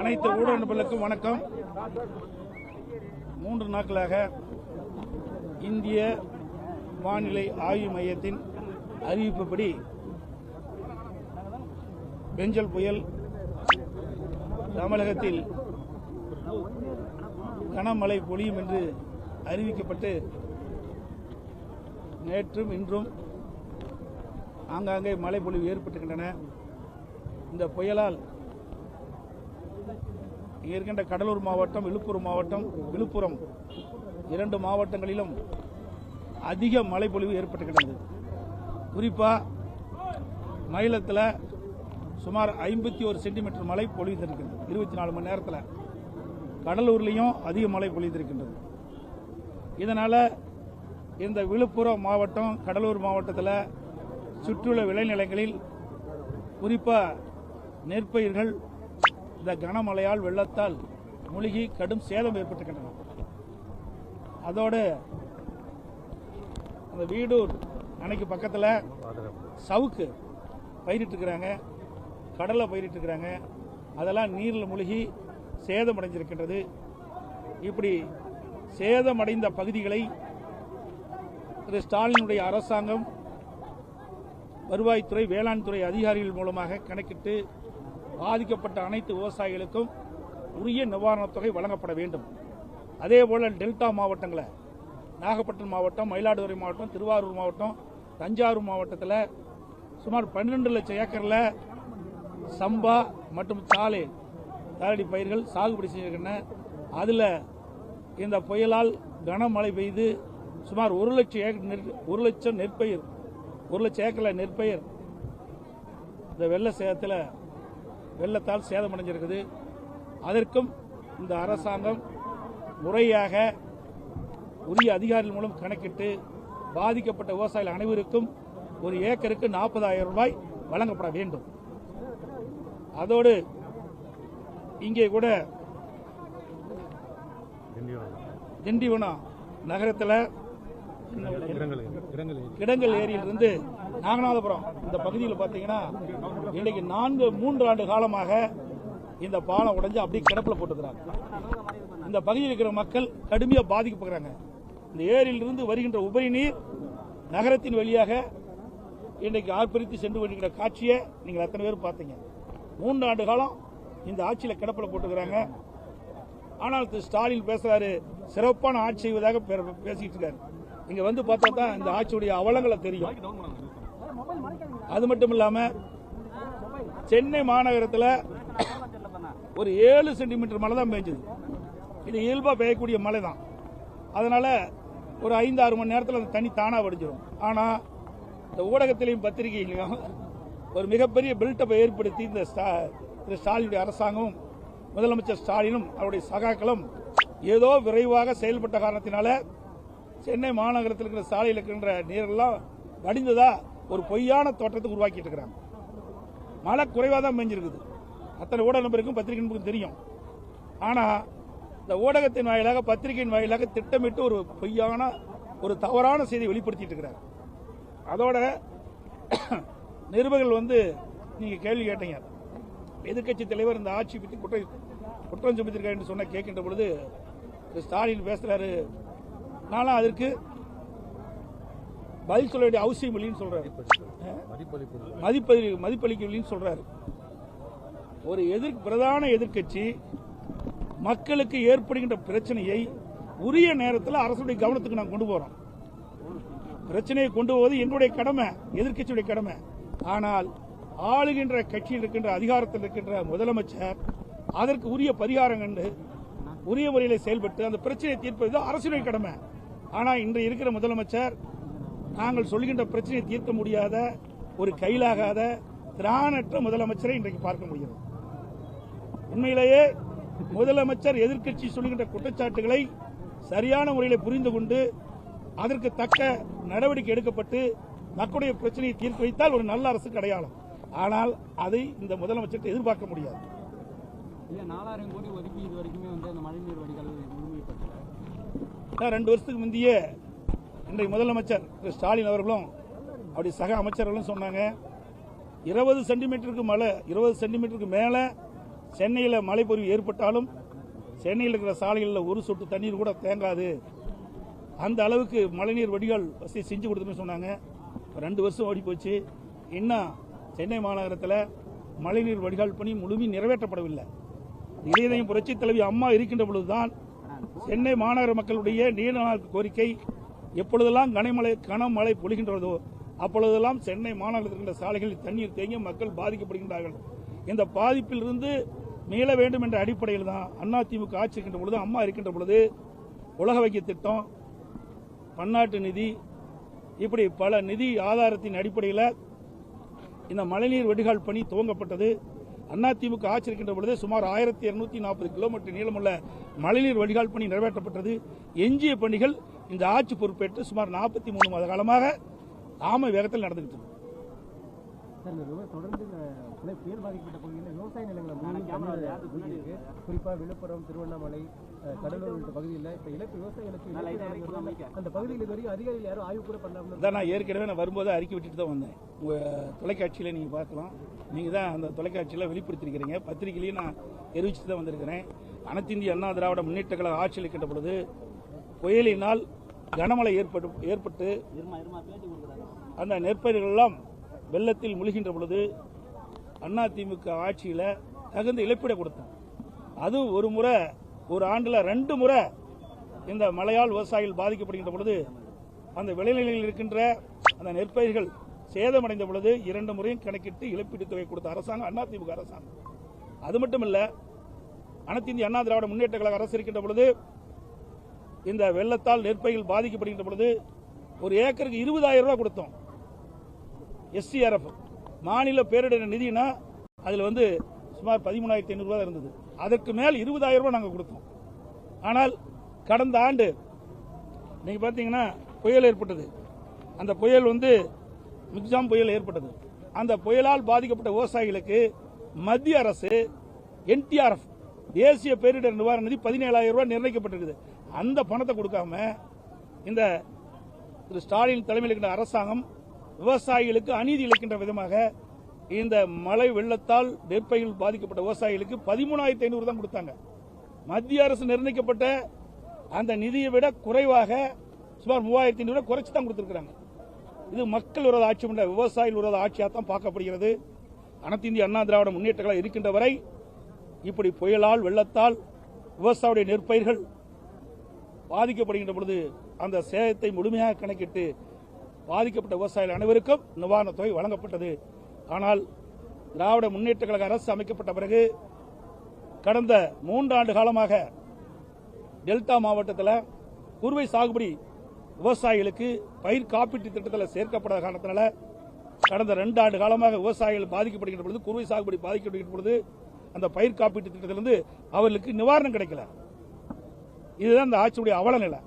அனைத்து ஊடக வணக்கம். மூன்று நாட்களாக இந்திய வானிலை ஆய்வு மையத்தின் அறிவிப்புப்படி பெஞ்சல் புயல் தமிழகத்தில் கனமழை பொழியும் என்று அறிவிக்கப்பட்டு நேற்றும் இன்றும் ஆங்காங்கே மழை பொழிவு ஏற்பட்டுகின்றன இந்த புயலால் இங்கே இருக்கின்ற கடலூர் மாவட்டம் விழுப்புரம் மாவட்டம் விழுப்புரம் இரண்டு மாவட்டங்களிலும் அதிக மழைப்பொழிவு ஏற்பட்டு ஏற்பட்டுகின்றது குறிப்பாக மயிலத்தில் சுமார் ஐம்பத்தி ஒரு சென்டிமீட்டர் மழை பொழிந்திருக்கிறது இருபத்தி நாலு மணி நேரத்தில் கடலூர்லேயும் அதிக மழை பொழிந்திருக்கின்றது. இதனால் இந்த விழுப்புரம் மாவட்டம் கடலூர் மாவட்டத்தில் சுற்றியுள்ள விளைநிலங்களில் குறிப்பாக நெற்பயிர்கள் இந்த கனமழையால் வெள்ளத்தால் மூழ்கி கடும் சேதம் ஏற்பட்டுக்கின்றன அதோடு அந்த வீடூர் அணைக்கு பக்கத்தில் சவுக்கு பயிரிட்டுருக்கிறாங்க கடலை பயிரிட்டுருக்கிறாங்க. அதெல்லாம் நீரில் மூழ்கி சேதமடைஞ்சிருக்கின்றது இப்படி சேதமடைந்த பகுதிகளை திரு ஸ்டாலினுடைய அரசாங்கம் வருவாய்த்துறை வேளாண் துறை அதிகாரிகள் மூலமாக கணக்கிட்டு பாதிக்கப்பட்ட அனைத்து விவசாயிகளுக்கும் உரிய நிவாரணத் தொகை வழங்கப்பட வேண்டும். அதேபோல் டெல்டா மாவட்டங்களை நாகப்பட்டினம் மாவட்டம் மயிலாடுதுறை மாவட்டம் திருவாரூர் மாவட்டம் தஞ்சாவூர் மாவட்டத்தில் சுமார் பன்னிரெண்டு லட்சம் ஏக்கரில் சம்பா மற்றும் சாலை தாரடி பயிர்கள் சாகுபடி செஞ்சிருக்கின்றன. அதில் இந்த புயலால் கனமழை பெய்து சுமார் ஒரு லட்சம் ஏக்கர் நெற் ஒரு லட்சம் நெற்பயிர் ஒரு லட்சம் ஏக்கரில் நெற்பயிர் இந்த வெள்ள சேதத்தில் வெள்ளத்தால் சேதமடைஞ்சிருக்குது. அதற்கும் இந்த அரசாங்கம் முறையாக உரிய அதிகாரிகள் மூலம் கணக்கிட்டு பாதிக்கப்பட்ட விவசாயிகள் அனைவருக்கும் ஒரு ஏக்கருக்கு நாற்பதாயிரம் ரூபாய் வழங்கப்பட வேண்டும். அதோடு இங்கே கூட திண்டிவனம் நகரத்தில் கிடங்கல் ஏரியிலிருந்து நாகநாதபுரம் இந்த பகுதியில் பார்த்தீங்கன்னா இன்னைக்கு நான்கு மூன்று ஆண்டு காலமாக இந்த பாலம் உடைஞ்சு அப்படியே கிடப்பில் போட்டுக்கிறாங்க. இந்த பகுதியில் இருக்கிற மக்கள் கடுமையாக பாதிக்கப்படுறாங்க. இந்த ஏரியிலிருந்து வருகின்ற உபரி நீர் நகரத்தின் வழியாக இன்றைக்கு ஆர்ப்பரித்து சென்று வருகிற காட்சியை நீங்கள் அத்தனை பேர் பார்த்தீங்க. மூன்று ஆண்டு காலம் இந்த ஆட்சியில் கிடப்பில் போட்டுக்கிறாங்க. ஆனால் திரு ஸ்டாலின் பேசுறாரு சிறப்பான ஆட்சி செய்வதாக பேசிக்கிட்டு இருக்காரு. இங்க வந்து பார்த்தா தான் இந்த ஆட்சியுடைய அவலங்களை தெரியும். அது மட்டும் இல்லாம சென்னை மாநகரத்தில் ஒரு ஏழு சென்டிமீட்டர் மழை தான் பெஞ்சது இது இயல்பா பெய்யக்கூடிய மழை தான் அதனால ஒரு ஐந்து ஆறு மணி நேரத்தில் அந்த தண்ணி தானா வடிஞ்சிடும் ஆனா இந்த ஊடகத்திலையும் பத்திரிகையிலையும் ஒரு மிகப்பெரிய பில்டப்பை ஏற்படுத்தி இந்த ஸ்டா- திரு ஸ்டாலினுடைய அரசாங்கமும் முதலமைச்சர் ஸ்டாலினும் அவருடைய சகாக்களும் ஏதோ விரைவாக செயல்பட்ட காரணத்தினால சென்னை மாநகரத்தில் இருக்கிற சாலையில் இருக்கின்ற நீரெல்லாம் வடிந்ததா ஒரு பொய்யான தோற்றத்தை உருவாக்கிட்டு இருக்கிறாங்க. மழை குறைவாக தான் பெஞ்சிருக்குது. அத்தனை ஊடக நபருக்கும் பத்திரிகை நம்பருக்கும் தெரியும். ஆனால் இந்த ஊடகத்தின் வாயிலாக பத்திரிகையின் வாயிலாக திட்டமிட்டு ஒரு பொய்யான ஒரு தவறான செய்தியை வெளிப்படுத்திட்டு இருக்கிறார் அதோட நிருபர்கள் வந்து நீங்கள் கேள்வி கேட்டீங்க. எதிர்க்கட்சி தலைவர் இந்த ஆட்சி பற்றி குற்றம் குற்றம் சுமத்திருக்காரு என்று சொன்ன கேட்கின்ற பொழுது ஸ்டாலின் பேசுறாரு நானும் அதற்கு பதில் சொல்ல வேண்டிய அவசியம் இல்லைன்னு சொல்றாரு. மதிப்பதி மதிப்பளிக்கவில்லைன்னு சொல்றாரு. ஒரு எதிர் பிரதான எதிர்க்கட்சி மக்களுக்கு ஏற்படுகின்ற பிரச்சனையை உரிய நேரத்தில் அரசுடைய கவனத்துக்கு நான் கொண்டு போறோம். பிரச்சனையை கொண்டு போவது என்னுடைய கடமை எதிர்க்கட்சியுடைய கடமை. ஆனால் ஆளுகின்ற கட்சியில் இருக்கின்ற அதிகாரத்தில் இருக்கின்ற முதலமைச்சர் அதற்கு உரிய பரிகாரம் கண்டு உரிய முறையில் செயல்பட்டு அந்த பிரச்சனையை தீர்ப்பது தான் அரசுடைய கடமை. ஆனால் இன்று இருக்கிற முதலமைச்சர் நாங்கள் சொல்கின்ற பிரச்சனையை தீர்க்க முடியாத ஒரு கையிலாகாத திராணற்ற முதலமைச்சரை இன்றைக்கு பார்க்க முடிகிறது. உண்மையிலேயே முதலமைச்சர் எதிர்க்கட்சி சொல்கின்ற குற்றச்சாட்டுகளை சரியான முறையில் புரிந்து கொண்டு அதற்கு தக்க நடவடிக்கை எடுக்கப்பட்டு மக்களுடைய பிரச்சனையை தீர்த்து வைத்தால் ஒரு நல்ல அரசுக்கு அடையாளம். ஆனால் அதை இந்த முதலமைச்சர் எதிர்பார்க்க முடியாது. இல்ல நாலாயிரம் கோடி ஒதுக்கி இது வரைக்குமே வந்து அந்த மழைநீர் வடிகால் முழுமைப்பட்டல ரெண்டு வருஷத்துக்கு முந்தைய இன்றைய முதலமைச்சர் திரு ஸ்டாலின் அவர்களும் அப்படி சக அமைச்சர்களும் சொன்னாங்க இருபது சென்டிமீட்டருக்கு மழை இருபது சென்டிமீட்டருக்கு மேலே சென்னையில் மழைப்பொறிவு ஏற்பட்டாலும் சென்னையில் இருக்கிற சாலைகளில் ஒரு சொட்டு தண்ணீர் கூட தேங்காது. அந்த அளவுக்கு மழைநீர் வடிகால் வசதி செஞ்சு கொடுத்துன்னு சொன்னாங்க. ரெண்டு வருஷம் ஓடி போச்சு. இன்னும் சென்னை மாநகரத்தில் மழைநீர் வடிகால் பணி முழுமையும் நிறைவேற்றப்படவில்லை. இதயதையும் புரட்சி தலைவி அம்மா இருக்கின்ற பொழுதுதான் சென்னை மாநகர மக்களுடைய நீண்ட நாள் கோரிக்கை எப்பொழுதெல்லாம் கனமழை கனமழை பொழிகின்றதோ அப்பொழுதெல்லாம் சென்னை மாநகரத்தில் இருக்கின்ற சாலைகளில் தண்ணீர் தேங்கி மக்கள் பாதிக்கப்படுகின்றார்கள். இந்த பாதிப்பிலிருந்து மீள வேண்டும் என்ற அடிப்படையில் தான் அதிமுக ஆட்சி இருக்கின்ற பொழுது அம்மா இருக்கின்ற பொழுது உலக வைக்க திட்டம் பன்னாட்டு நிதி இப்படி பல நிதி ஆதாரத்தின் அடிப்படையில் இந்த மழைநீர் வடிகால் பணி துவங்கப்பட்டது. அதிமுக ஆட்சி இருக்கின்ற பொழுது சுமார் ஆயிரத்தி இருநூத்தி நாற்பது கிலோமீட்டர் நீளமுள்ள மழைநீர் வடிகால் பணி நிறைவேற்றப்பட்டது. எஞ்சிய பணிகள் இந்த ஆட்சி பொறுப்பேற்று சுமார் நாற்பத்தி மூணு மாத காலமாக ஆமை வேகத்தில் நடந்துகிட்டு தொடர்ந்து புயல் பாதிக்கப்பட்ட பகுதியில் விவசாய நிலங்களை விழுப்புரம் திருவண்ணாமலை கடலூர் உள்ளிட்ட பகுதியில் இப்ப. அந்த பகுதியில் இது வரைக்கும் அதிகாரிகள் யாரும் ஆய்வு கூட பண்ணாமல் நான் ஏற்கனவே நான் வரும்போது அறிக்கை விட்டுட்டு தான் வந்தேன். உங்க தொலைக்காட்சியில் நீங்க பார்க்கலாம். நீங்கள் தான் அந்த தொலைக்காட்சியில் வெளிப்படுத்திருக்கிறீங்க. பத்திரிகையிலையும் நான் தெரிவிச்சுட்டு தான் வந்திருக்கிறேன். அனைத்திந்திய அண்ணா திராவிட முன்னேற்ற கழக ஆட்சியில் இருக்கின்ற பொழுது புயலினால் கனமழை ஏற்பட்டு ஏற்பட்டு அந்த நெற்பயிர்கள் எல்லாம் வெள்ளத்தில் முழுகின்ற பொழுது அதிமுக ஆட்சியில் தகுந்த இழப்பீடை கொடுத்தோம் அதுவும் ஒரு முறை ஒரு ஆண்டில் ரெண்டு முறை இந்த மழையால் விவசாயிகள் பாதிக்கப்படுகின்ற பொழுது அந்த விளைநிலையில் இருக்கின்ற அந்த நெற்பயிர்கள் சேதமடைந்த பொழுது இரண்டு முறையும் கணக்கிட்டு இழப்பீட்டுத் தொகை கொடுத்த அரசாங்கம் அதிமுக அரசாங்கம். அது மட்டும் இல்லை அனைத்து இந்திய அண்ணா திராவிட முன்னேற்ற கழக அரசு இருக்கின்ற பொழுது இந்த வெள்ளத்தால் நெற்பயிர்கள் பாதிக்கப்படுகின்ற பொழுது ஒரு ஏக்கருக்கு இருபதாயிரம் ரூபாய் கொடுத்தோம். எஸ்டிஆர்எஃப் மாநில பேரிடர் நிதினா அதில் வந்து சுமார் பதிமூணாயிரத்தி ஐநூறு ரூபாய் இருந்தது. அதற்கு மேல் இருபதாயிரம் ரூபாய் நாங்கள் கொடுத்தோம். ஆனால் கடந்த ஆண்டு நீங்க பார்த்தீங்கன்னா புயல் ஏற்பட்டது. அந்த புயல் வந்து மிக்ஜாம் புயல் ஏற்பட்டது. அந்த புயலால் பாதிக்கப்பட்ட விவசாயிகளுக்கு மத்திய அரசு என்டிஆர்எஃப் தேசிய பேரிடர் நிவாரண நிதி பதினேழாயிரம் ரூபாய் நிர்ணயிக்கப்பட்டிருக்குது. அந்த பணத்தை கொடுக்காம இந்த திரு ஸ்டாலின் தலைமையில் இருக்கின்ற அரசாங்கம் விவசாயிகளுக்கு அநீதி இழைக்கின்ற விதமாக இந்த மழை வெள்ளத்தால் நெற்பயிர்கள் பாதிக்கப்பட்ட விவசாயிகளுக்கு பதிமூணாயிரத்தி ஐநூறு தான் கொடுத்தாங்க. மத்திய அரசு நிர்ணயிக்கப்பட்ட அந்த நிதியை விட குறைவாக சுமார் மூவாயிரத்தி ஐநூறு குறைச்சு தான் கொடுத்திருக்கிறாங்க. இது மக்கள் விரோத ஆட்சி என்ற விவசாயிகள் விரோத ஆட்சியாக தான் பார்க்கப்படுகிறது. அனைத்து இந்திய அண்ணா திராவிட முன்னேற்ற இருக்கின்ற வரை இப்படி புயலால் வெள்ளத்தால் விவசாயியுடைய நெற்பயிர்கள் பாதிக்கப்படுகின்ற பொழுது அந்த சேதத்தை முழுமையாக கணக்கிட்டு பாதிக்கப்பட்ட விவசாயிகள் அனைவருக்கும் நிவாரணத் தொகை வழங்கப்பட்டது. ஆனால் திராவிட முன்னேற்ற கழக அரசு அமைக்கப்பட்ட பிறகு கடந்த மூன்றாண்டு காலமாக டெல்டா மாவட்டத்தில் குறுவை சாகுபடி விவசாயிகளுக்கு பயிர் காப்பீட்டு திட்டத்தில் சேர்க்கப்படாத காரணத்தினால கடந்த ரெண்டு ஆண்டு காலமாக விவசாயிகள் பாதிக்கப்படுகின்ற பொழுது குறுவை சாகுபடி பாதிக்கப்படுகின்ற பொழுது அந்த பயிர் காப்பீட்டு திட்டத்திலிருந்து அவர்களுக்கு நிவாரணம் கிடைக்கல. இதுதான் இந்த ஆட்சியுடைய அவல நிலை.